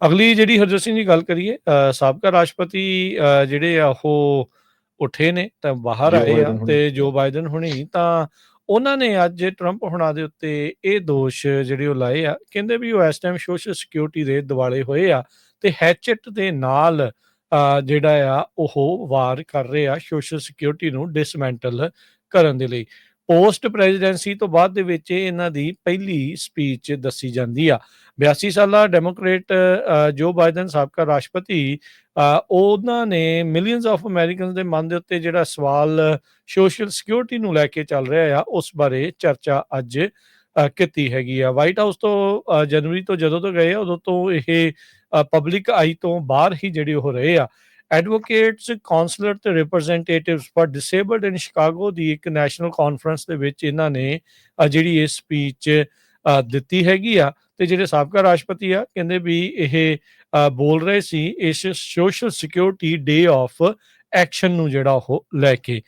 ਅਗਲੀ ਜਿਹੜੀ ਹਰਜੋਤ ਸਿੰਘ ਦੀ ਗੱਲ ਕਰੀਏ ਸਾਬਕਾ ਰਾਸ਼ਟਰਪਤੀ ਜਿਹੜੇ ਆ ਉਹ ਉੱਠੇ ਨੇ ਤਾਂ ਬਾਹਰ ਆਏ ਆ। ਤੇ ਜੋ ਬਾਈਡਨ ਹੁਣੀ ਤਾਂ ਉਹਨਾਂ ਨੇ ਅੱਜ ਟਰੰਪ ਹੁਣਾਂ ਦੇ ਉੱਤੇ ਇਹ ਦੋਸ਼ ਜਿਹੜੇ ਉਹ ਲਾਏ ਆ ਕਹਿੰਦੇ ਵੀ ਉਹ ਇਸ ਟਾਈਮ ਸੋਸ਼ਲ ਸਿਕਿਉਰਿਟੀ ਦੇ ਦਿਵਾਲੇ ਹੋਏ ਆ ਤੇ ਹੈਚਟ ਦੇ ਨਾਲ ਜਿਹੜਾ ਆ ਉਹ ਵਾਰ ਕਰ ਰਹੇ ਆ ਸੋਸ਼ਲ ਸਿਕਿਉਰਿਟੀ ਨੂੰ ਡਿਸਮੈਂਟਲ ਕਰਨ ਦੇ ਲਈ ਪੋਸਟ ਪ੍ਰੈਜ਼ੀਡੈਂਸੀ ਤੋਂ ਬਾਅਦ ਦੇ ਵਿੱਚ ਇਹਨਾਂ ਦੀ ਪਹਿਲੀ ਸਪੀਚ ਦੱਸੀ ਜਾਂਦੀ ਆ। 82 ਸਾਲਾ ਡੈਮੋਕ੍ਰੇਟ ਜੋ ਬਾਈਡਨ ਸਾਬਕਾ ਰਾਸ਼ਟਰਪਤੀ ਉਹਨਾਂ ਨੇ ਮਿਲੀਅਨਸ ਆਫ ਅਮਰੀਕਨਸ ਦੇ ਮਨ ਦੇ ਉੱਤੇ ਜਿਹੜਾ ਸਵਾਲ ਸੋਸ਼ਲ ਸਿਕਿਉਰਿਟੀ ਨੂੰ ਲੈ ਕੇ ਚੱਲ ਰਿਹਾ ਆ, ਉਸ ਬਾਰੇ ਚਰਚਾ ਅੱਜ ਕੀਤੀ ਹੈਗੀ ਆ। ਵਾਈਟ ਹਾਊਸ ਤੋਂ ਜਨਵਰੀ ਤੋਂ ਜਦੋਂ ਤੋਂ ਗਏ ਉਦੋਂ ਤੋਂ ਇਹ ਪਬਲਿਕ ਆਈ ਤੋਂ ਬਾਹਰ ਹੀ ਜਿਹੜੇ ਉਹ ਰਹੇ ਆ। ਐਡਵੋਕੇਟਸ ਕਾਉਂਸਲਰ ਤੇ representatives for disabled in Chicago ਦੀ ਇੱਕ ਨੈਸ਼ਨਲ ਕਾਨਫਰੰਸ ਦੇ ਵਿੱਚ ਇਹਨਾਂ ਨੇ ਜਿਹੜੀ ਇਹ ਸਪੀਚ ਦਿੱਤੀ ਹੈਗੀ ਆ ਤੇ ਜਿਹੜੇ ਸਾਬਕਾ ਰਾਸ਼ਟਰਪਤੀ ਆ, ਕਹਿੰਦੇ ਵੀ ਇਹ ਬੋਲ ਰਹੇ ਸੀ ਇਸ social security day of action ਨੂੰ ਜਿਹੜਾ ਉਹ ਲੈ ਕੇ।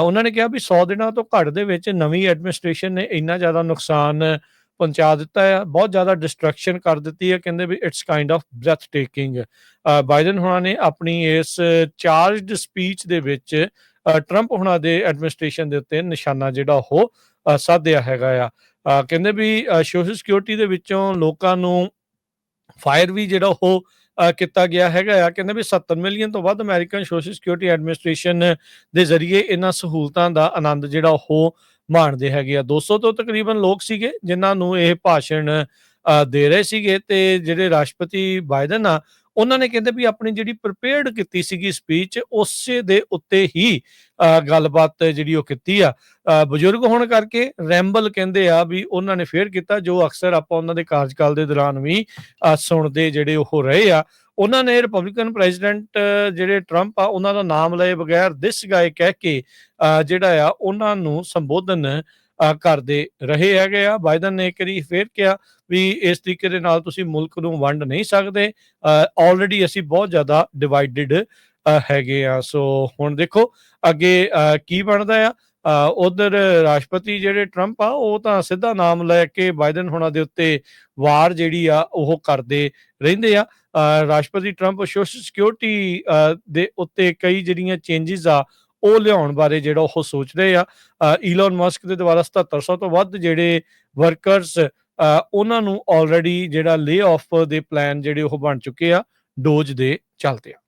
ਉਹਨਾਂ ਨੇ ਕਿਹਾ ਵੀ 100 ਦਿਨਾਂ ਤੋਂ ਘੱਟ ਦੇ ਵਿੱਚ ਨਵੀਂ ਐਡਮਿਨਿਸਟ੍ਰੇਸ਼ਨ ਨੇ ਇੰਨਾ ਜ਼ਿਆਦਾ ਨੁਕਸਾਨ ਪਹੁੰਚਾ ਦਿੱਤਾ ਹੈ ਬਹੁਤ ਜ਼ਿਆਦਾ ਡਿਸਟਰਕਸ਼ਨ ਕਰ ਦਿੱਤੀ ਹੈ ਕਹਿੰਦੇ ਵੀ it's kind of breathtaking Biden ਹੁਣਾਂ ਨੇ ਆਪਣੀ ਇਸ ਚਾਰਜਡ ਸਪੀਚ ਦੇ ਵਿੱਚ ਟਰੰਪ ਹੁਣਾਂ ਦੇ ਐਡਮਿਨਿਸਟ੍ਰੇਸ਼ਨ ਦੇ ਉੱਤੇ ਨਿਸ਼ਾਨਾ ਜਿਹੜਾ ਉਹ ਸਾਧਿਆ ਹੈਗਾ ਆ। ਕਹਿੰਦੇ ਵੀ ਸੋਸ਼ਲ ਸਿਕਿਉਰਿਟੀ ਦੇ ਵਿੱਚੋਂ ਲੋਕਾਂ ਨੂੰ ਫਾਇਰ ਵੀ ਜਿਹੜਾ ਉਹ ਕੀਤਾ ਗਿਆ ਹੈਗਾ ਆ। ਕਹਿੰਦੇ ਵੀ 70 ਮਿਲੀਅਨ ਤੋਂ ਵੱਧ ਅਮਰੀਕਨ ਸੋਸ਼ਲ ਸਿਕਿਉਰਿਟੀ ਐਡਮਿਨਿਸਟ੍ਰੇਸ਼ਨ ਦੇ ਜ਼ਰੀਏ ਇਹਨਾਂ ਸਹੂਲਤਾਂ ਦਾ ਆਨੰਦ ਜਿਹੜਾ ਉਹ ਮਾਣਦੇ ਹੈਗੇ ਆ। 200 ਤੋਂ ਤਕਰੀਬਨ ਲੋਕ ਸੀਗੇ ਜਿਨ੍ਹਾਂ ਨੂੰ ਇਹ ਭਾਸ਼ਣ ਦੇ ਰਹੇ ਸੀਗੇ ਤੇ ਜਿਹੜੇ ਰਾਸ਼ਟਰਪਤੀ ਬਾਈਡਨ ਆ ਉਹਨਾਂ ਨੇ ਕਹਿੰਦੇ ਵੀ ਆਪਣੀ ਜਿਹੜੀ ਪ੍ਰਿਪੇਅਰਡ ਕੀਤੀ ਸੀਗੀ ਸਪੀਚ ਉਸੇ ਦੇ ਉੱਤੇ ਹੀ ਅ, ਗੱਲਬਾਤ ਜਿਹੜੀ ਉਹ ਕੀਤੀ ਆ। ਬਜ਼ੁਰਗ ਹੋਣ ਕਰਕੇ ਰੈਂਬਲ ਕਹਿੰਦੇ ਆ ਵੀ ਉਹਨਾਂ ਨੇ ਫੇਰ ਕੀਤਾ ਜੋ ਅਕਸਰ ਆਪਾਂ ਉਹਨਾਂ ਦੇ ਕਾਰਜਕਾਲ ਦੇ ਦੌਰਾਨ ਵੀ ਅ, ਸੁਣਦੇ ਜਿਹੜੇ ਉਹ ਰਹੇ ਆ। ਉਹਨਾਂ ਨੇ ਰਿਪਬਲਿਕਨ ਪ੍ਰੈਜ਼ੀਡੈਂਟ ਜਿਹੜੇ ਟਰੰਪ ਆ ਉਹਨਾਂ ਦਾ ਨਾਮ ਲਏ ਬਗੈਰ ਦਿਸ ਗਾਏ ਕਹਿ ਕੇ ਜਿਹੜਾ ਆ ਉਹਨਾਂ ਨੂੰ ਸੰਬੋਧਨ ਕਰਦੇ ਰਹੇ ਹੈਗੇ ਆ। ਬਾਈਡਨ ਨੇ ਇੱਕ ਵਾਰੀ ਫੇਰ ਕਿਹਾ ਵੀ ਇਸ ਤਰੀਕੇ ਦੇ ਨਾਲ ਤੁਸੀਂ ਮੁਲਕ ਨੂੰ ਵੰਡ ਨਹੀਂ ਸਕਦੇ। ਆਲਰੇਡੀ ਅਸੀਂ ਬਹੁਤ ਜ਼ਿਆਦਾ ਡਿਵਾਈਡਡ ਹੈਗੇ ਆ। ਸੋ ਹੁਣ ਦੇਖੋ ਅੱਗੇ ਅ, ਕੀ ਬਣਦਾ ਆ? ਉਧਰ ਰਾਸ਼ਟਰਪਤੀ ਜਿਹੜੇ ਟਰੰਪ ਆ, ਉਹ ਤਾਂ ਸਿੱਧਾ ਨਾਮ ਲੈ ਕੇ ਬਾਈਡਨ ਹੋਣਾ ਦੇ ਉੱਤੇ ਵਾਰ ਜਿਹੜੀ ਆ, ਉਹ ਕਰਦੇ ਰਹਿੰਦੇ ਆ। ਰਾਸ਼ਟਰਪਤੀ ਟਰੰਪ ਸੋਸ਼ਲ ਸਿਕਿਉਰਿਟੀ ਦੇ ਉੱਤੇ ਕਈ ਜਿਹੜੀਆਂ ਚੇਂਜਸ ਆ, ਉਹ ਲਿਆਉਣ ਬਾਰੇ ਜਿਹੜਾ ਉਹ ਸੋਚ ਰਹੇ ਆ। ਈਲਨ ਮਸਕ ਦੇ ਦੁਆਰਾ 7700 ਤੋਂ ਵੱਧ ਜਿਹੜੇ ਵਰਕਰਸ ਉਹਨਾਂ ਨੂੰ ਆਲਰੇਡੀ ਜਿਹੜਾ ਲੇ ਆਫ ਦੇ ਪਲਾਨ ਜਿਹੜੇ ਉਹ ਬਣ ਚੁੱਕੇ ਆ, ਡੋਜ ਦੇ ਚੱਲਦੇ ਆ।